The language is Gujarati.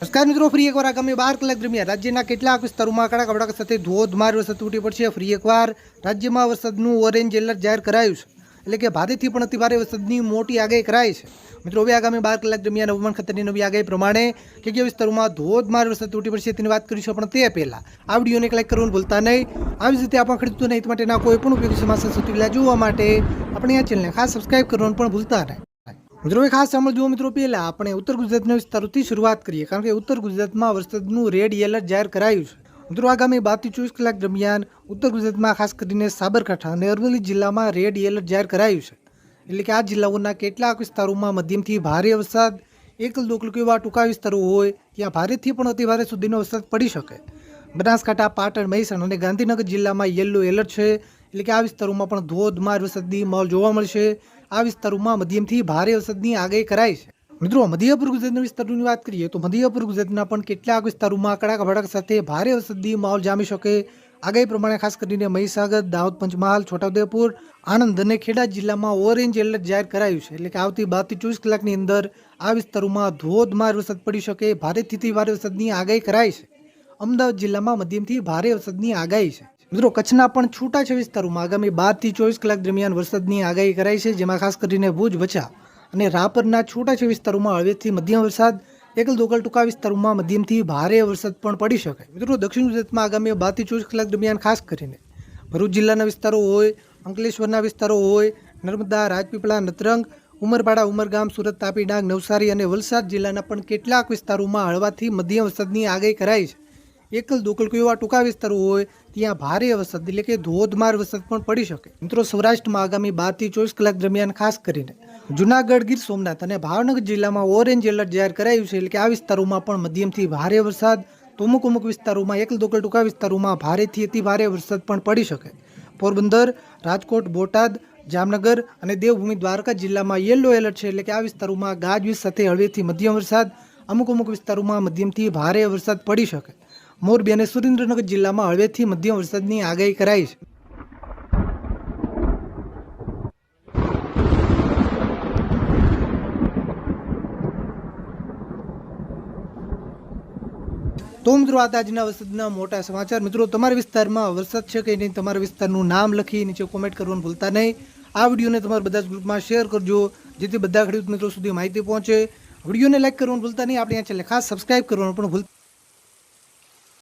નમસ્કાર મિત્રો, ફરી એકવાર આગામી બાર કલાક દરમિયાન રાજ્યના કેટલાક વિસ્તારોમાં કડક ભડાકા સાથે ધોધમાર વરસાદ તૂટી પડશે ફરી એકવાર રાજ્યમાં વરસાદનું ઓરેન્જ એલર્ટ જાહેર કરાયું છે. એટલે કે ભારેથી પણ અતિભારે વરસાદની મોટી આગાહી કરાઈ છે. મિત્રો, હવે આગામી બાર કલાક દરમિયાન હવામાન ખાતાની નવી આગાહી પ્રમાણે કે કયા વિસ્તારોમાં ધોધમાર વરસાદ તૂટી પડશે તેની વાત કરીશું પણ તે પહેલાં. આ વિડીયોને ક્લાઇક કરવાનું ભૂલતા નહીં. આવી જ રીતે આપણા ખેડૂતોને હિત માટેના કોઈ પણ ઉપયોગી સમાચાર સુધી જોવા માટે આપણે આ ચેનલને ખાસ સબસ્ક્રાઇબ કરવાનું પણ ભૂલતા નહીં. મિત્રો એ ખાસ સાંભળજો મિત્રો પહેલાં આપણે ઉત્તર ગુજરાતના વિસ્તારોથી શરૂઆત કરીએ, કારણ કે ઉત્તર ગુજરાતમાં વરસાદનું રેડ એલર્ટ જાહેર કરાયું છે. મિત્રો, આગામી બારથી ચોવીસ કલાક દરમિયાન ઉત્તર ગુજરાતમાં ખાસ કરીને સાબરકાંઠા અને અરવલ્લી જિલ્લામાં રેડ એલર્ટ જાહેર કરાયું છે. એટલે કે આ જિલ્લાઓના કેટલાક વિસ્તારોમાં મધ્યમથી ભારે વરસાદ એકલ દોકલ કે એવા ટૂંકા વિસ્તારો હોય, ત્યાં ભારેથી પણ અતિભારે સુધીનો વરસાદ પડી શકે. બનાસકાંઠા, પાટણ, મહેસાણા અને ગાંધીનગર જિલ્લામાં યલો એલર્ટ છે. એટલે કે આ વિસ્તારોમાં પણ ધોધમાર વરસાદની માહોલ જોવા મળશે. આ વિસ્તારોમાં મધ્યમથી ભારે વરસાદની આગાહી કરાઈ છે. મિત્રો, મધ્યપૂર્વ ગુજરાતના વિસ્તારોની વાત કરીએ તો મધ્યપૂર્વ ગુજરાતના પણ કેટલાક વિસ્તારોમાં કડાકા ભડક સાથે ભારે વરસાદની માહોલ જામી શકે. આગાહી પ્રમાણે ખાસ કરીને મહીસાગર, દાહોદ, પંચમહાલ, છોટાઉદેપુર, આણંદ અને ખેડા જિલ્લામાં ઓરેન્જ એલર્ટ જાહેર કરાયું છે. એટલે કે આવતી બારથી ચોવીસ કલાકની અંદર આ વિસ્તારોમાં ધોધમાર વરસાદ પડી શકે. ભારેથી ભારે વરસાદની આગાહી કરાઈ છે. અમદાવાદ જિલ્લામાં મધ્યમથી ભારે વરસાદની આગાહી છે. મિત્રો, કચ્છના પણ છૂટા છે વિસ્તારોમાં. આગામી બારથી ચોવીસ કલાક દરમિયાન વરસાદની આગાહી કરાઈ છે, જેમાં ખાસ કરીને ભુજ વચા અને રાપરના છૂટાછે વિસ્તારોમાં હળવેથી મધ્યમ વરસાદ, એકલ દોકલ ટૂંકા વિસ્તારોમાં મધ્યમથી ભારે વરસાદ પણ પડી શકે મિત્રો, દક્ષિણ ગુજરાતમાં આગામી બારથી ચોવીસ કલાક દરમિયાન ખાસ કરીને ભરૂચ જિલ્લાના વિસ્તારો હોય, અંકલેશ્વરના વિસ્તારો હોય, નર્મદા, રાજપીપળા, નતરંગ, ઉમરપાડા, ઉમરગામ, સુરત, તાપી ડાંગ, નવસારી અને વલસાડ જિલ્લાના પણ કેટલાક વિસ્તારોમાં હળવાથી મધ્યમ વરસાદની આગાહી કરાઈ છે. એકલ દોકલ કોઈ એવા ટૂંકા વિસ્તારો હોય, ત્યાં ભારે વરસાદ, એટલે કે ધોધમાર વરસાદ પણ પડી શકે. મિત્રો, સૌરાષ્ટ્રમાં આગામી બારથી ચોવીસ કલાક દરમિયાન ખાસ કરીને જુનાગઢ, ગીર સોમનાથ અને ભાવનગર જિલ્લામાં ઓરેન્જ એલર્ટ જાહેર કરાયું છે, એટલે કે આ વિસ્તારોમાં પણ મધ્યમથી ભારે વરસાદ. તો અમુક અમુક વિસ્તારોમાં એકલ દોકલ ટૂંકા વિસ્તારોમાં ભારેથી અતિ ભારે વરસાદ પણ પડી શકે. પોરબંદર, રાજકોટ, બોટાદ, જામનગર અને દેવભૂમિ દ્વારકા જિલ્લામાં યેલો એલર્ટ છે, એટલે કે આ વિસ્તારોમાં ગાજવીજ સાથે હળવેથી મધ્યમ વરસાદ. અમુક અમુક વિસ્તારોમાં મધ્યમથી ભારે વરસાદ પડી શકે. મોરબી અને સુરેન્દ્રનગર જિલ્લામાં હળવેથી મધ્યમ વરસાદની આગાહી કરાઈ છે. તો મિત્રો, આ આજના વરસાદના મોટા સમાચાર. મિત્રો, તમારા વિસ્તારમાં વરસાદ છે કે નહીં, તમારા વિસ્તારનું નામ લખી નીચે કોમેન્ટ કરવાનું ભૂલતા નહીં. આ વિડીયોને તમારા બધા જ ગ્રુપમાં શેર કરજો, જેથી બધા ખેડૂત મિત્રો સુધી માહિતી પહોંચે. વિડીયોને લાઇક કરવાનું ભૂલતા નહીં. આપણે આ ચેનલ ખાસ સબસ્ક્રાઇબ કરવાનું પણ ભૂલ